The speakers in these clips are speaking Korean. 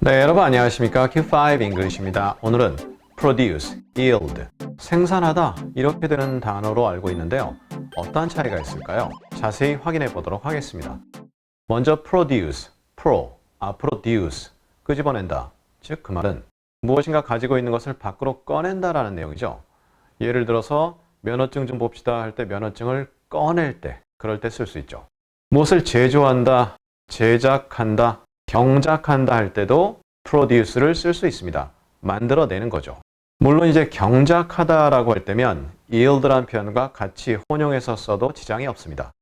네, 여러분 안녕하십니까? Q5 English입니다. 오늘은 produce, yield, 생산하다 이렇게 되는 단어로 알고 있는데요. 어떠한 차이가 있을까요? 자세히 확인해 보도록 하겠습니다. 먼저 produce, pro, 아, produce, 끄집어낸다. 즉, 그 말은 무엇인가 가지고 있는 것을 밖으로 꺼낸다라는 내용이죠. 예를 들어서 면허증 좀 봅시다 할 때 면허증을 꺼낼 때, 그럴 때 쓸 수 있죠. 무엇을 제조한다, 제작한다, 경작한다 할 때도 produce를 쓸 수 있습니다. 만들어내는 거죠. 물론 이제 경작하다라고 할 때면 yield란 표현과 같이 혼용해서 써도 지장이 없습니다.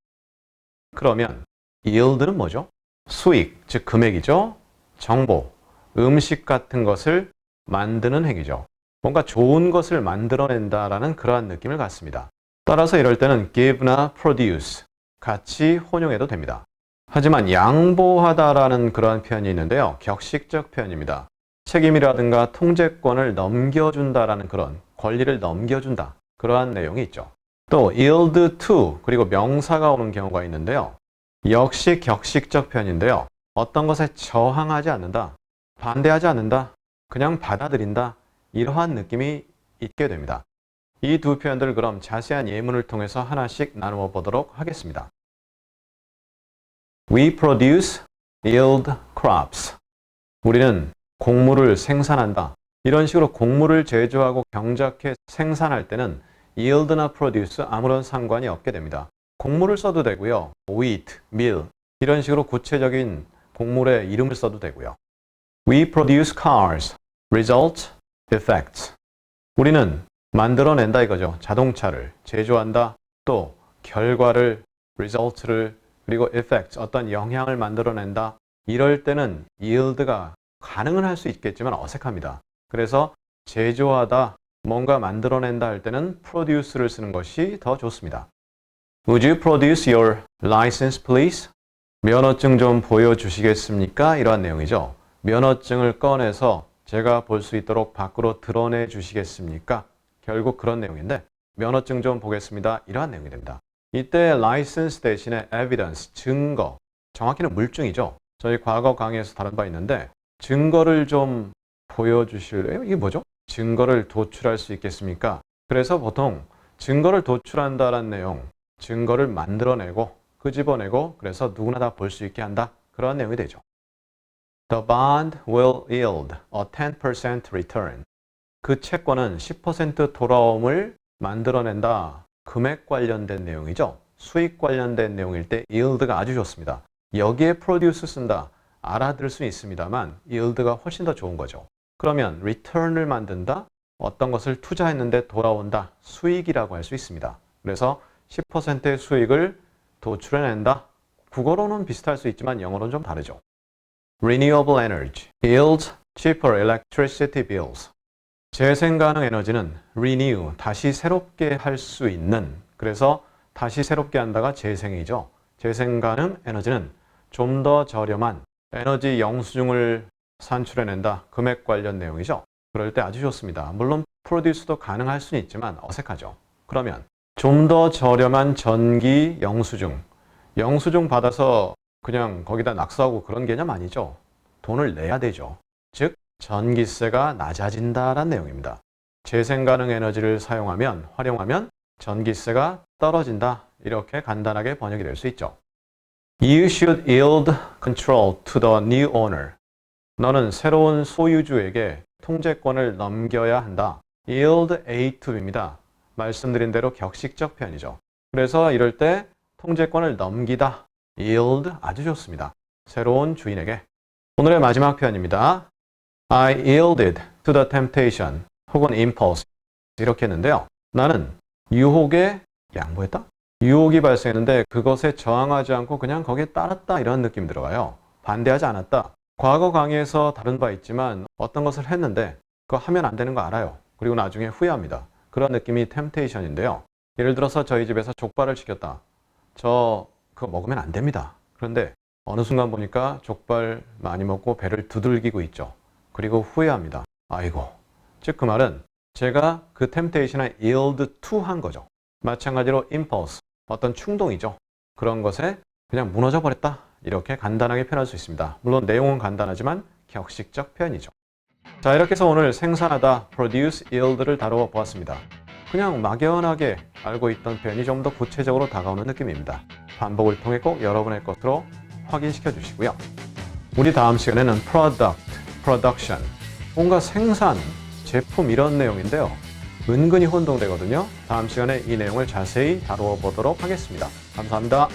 그러면 yield는 뭐죠? 수익, 즉 금액이죠. 정보, 음식 같은 것을 만드는 행위죠. 뭔가 좋은 것을 만들어낸다라는 그러한 느낌을 갖습니다. 따라서 이럴 때는 give나 produce 같이 혼용해도 됩니다. 하지만 양보하다라는 그러한 표현이 있는데요. 격식적 표현입니다. 책임이라든가 통제권을 넘겨준다라는 그런 권리를 넘겨준다. 그러한 내용이 있죠. 또 yield to 그리고 명사가 오는 경우가 있는데요. 역시 격식적 표현인데요. 어떤 것에 저항하지 않는다. 반대하지 않는다. 그냥 받아들인다. 이러한 느낌이 있게 됩니다. 이 두 표현들을 그럼 자세한 예문을 통해서 하나씩 나누어 보도록 하겠습니다. We produce yield crops. 우리는 곡물을 생산한다. 이런 식으로 곡물을 제조하고 경작해 생산할 때는 yield나 produce 아무런 상관이 없게 됩니다. 곡물을 써도 되고요. wheat, meal 이런 식으로 구체적인 곡물의 이름을 써도 되고요. We produce cars, result, effects. 우리는 만들어낸다 이거죠. 자동차를 제조한다. 또 결과를, result를 그리고 effect, 어떤 영향을 만들어낸다. 이럴 때는 yield가 가능은 할 수 있겠지만 어색합니다. 그래서 제조하다, 뭔가 만들어낸다 할 때는 produce를 쓰는 것이 더 좋습니다. Would you produce your license, please? 면허증 좀 보여주시겠습니까? 이러한 내용이죠. 면허증을 꺼내서 제가 볼 수 있도록 밖으로 드러내 주시겠습니까? 결국 그런 내용인데 면허증 좀 보겠습니다. 이러한 내용이 됩니다. 이때 license 대신에 evidence, 증거, 정확히는 물증이죠. 저희 과거 강의에서 다룬 바 있는데 증거를 좀 보여주실래요? 이게 뭐죠? 증거를 도출할 수 있겠습니까? 그래서 보통 증거를 도출한다는 내용, 증거를 만들어내고 끄집어내고 그래서 누구나 다 볼 수 있게 한다. 그런 내용이 되죠. The bond will yield a 10% return. 그 채권은 10% 돌아옴을 만들어낸다. 금액 관련된 내용이죠. 수익 관련된 내용일 때 yield가 아주 좋습니다. 여기에 produce 쓴다. 알아들을 수는 있습니다만 yield가 훨씬 더 좋은 거죠. 그러면 return을 만든다. 어떤 것을 투자했는데 돌아온다. 수익이라고 할 수 있습니다. 그래서 10%의 수익을 도출해낸다. 국어로는 비슷할 수 있지만 영어로는 좀 다르죠. Renewable energy yields cheaper electricity bills. 재생 가능 에너지는 renew, 다시 새롭게 할 수 있는, 그래서 다시 새롭게 한다가 재생이죠. 재생 가능 에너지는 좀 더 저렴한 에너지 영수증을 산출해낸다. 금액 관련 내용이죠. 그럴 때 아주 좋습니다. 물론 프로듀스도 가능할 수는 있지만 어색하죠. 그러면 좀 더 저렴한 전기 영수증. 영수증 받아서 그냥 거기다 낙서하고 그런 개념 아니죠. 돈을 내야 되죠. 즉, 전기세가 낮아진다는 내용입니다. 재생 가능 에너지를 사용하면, 활용하면 전기세가 떨어진다. 이렇게 간단하게 번역이 될 수 있죠. You should yield control to the new owner. 너는 새로운 소유주에게 통제권을 넘겨야 한다. yield A to B입니다. 말씀드린 대로 격식적 표현이죠. 그래서 이럴 때 통제권을 넘기다. yield 아주 좋습니다. 새로운 주인에게. 오늘의 마지막 표현입니다. I yielded to the temptation 혹은 impulse 이렇게 했는데요. 나는 유혹에 양보했다? 유혹이 발생했는데 그것에 저항하지 않고 그냥 거기에 따랐다 이런 느낌 들어가요. 반대하지 않았다. 과거 강의에서 다룬 바 있지만 어떤 것을 했는데 그거 하면 안 되는 거 알아요. 그리고 나중에 후회합니다. 그런 느낌이 템테이션인데요. 예를 들어서 저희 집에서 족발을 시켰다. 저 그거 먹으면 안 됩니다. 그런데 어느 순간 보니까 족발 많이 먹고 배를 두들기고 있죠. 그리고 후회합니다. 아이고. 즉 그 말은 제가 그 템테이션에 yield to 한 거죠. 마찬가지로 impulse, 어떤 충동이죠. 그런 것에 그냥 무너져 버렸다. 이렇게 간단하게 표현할 수 있습니다. 물론 내용은 간단하지만 격식적 표현이죠. 자, 이렇게 해서 오늘 생산하다, produce, yield를 다루어 보았습니다. 그냥 막연하게 알고 있던 표현이 좀 더 구체적으로 다가오는 느낌입니다. 반복을 통해 꼭 여러분의 것으로 확인시켜 주시고요. 우리 다음 시간에는 product, production, 뭔가 생산, 제품 이런 내용인데요. 은근히 혼동되거든요. 다음 시간에 이 내용을 자세히 다루어 보도록 하겠습니다. 감사합니다.